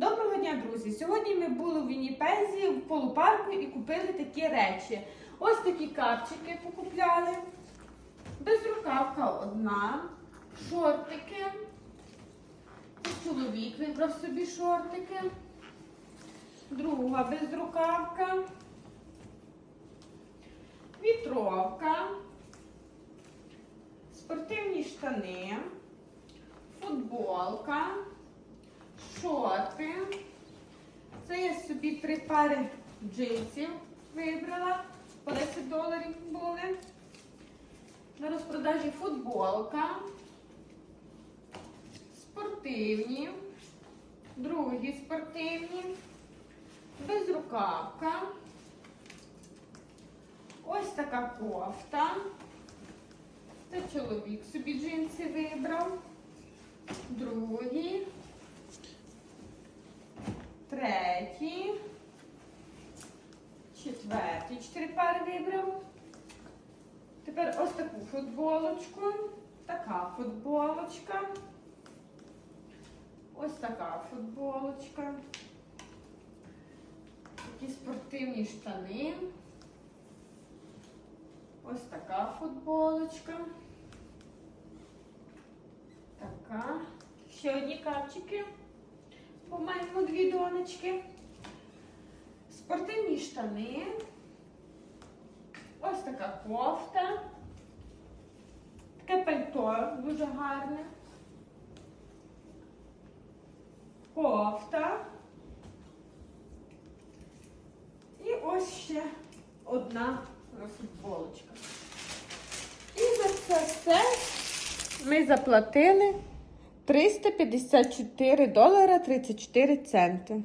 Доброго дня, друзі! Сьогодні ми були в Вінніпезі в полупарку і купили такі речі. Ось такі капчики покупляли. Безрукавка одна, шортики. Чоловік вибрав собі шортики. Друга безрукавка. Вітровка. Спортивні штани. Футболка. Шорти. Це я собі три пари джинсів вибрала. По 10 доларів були. На розпродажі футболка. Спортивні. Другі спортивні. Безрукавка. Ось така кофта. Це чоловік собі джинси вибрав. Четвертий. Чотири пари вибрав. Тепер ось таку футболочку. Така футболочка. Ось така футболочка. Такі спортивні штани. Ось така футболочка. Така. Ще одні капчики. По-моєму, дві донечки. Спортивні штани. Ось така кофта. Таке пальто дуже гарне. Кофта. І ось ще одна футболочка. І за це все ми заплатили 354 долара 34 центи.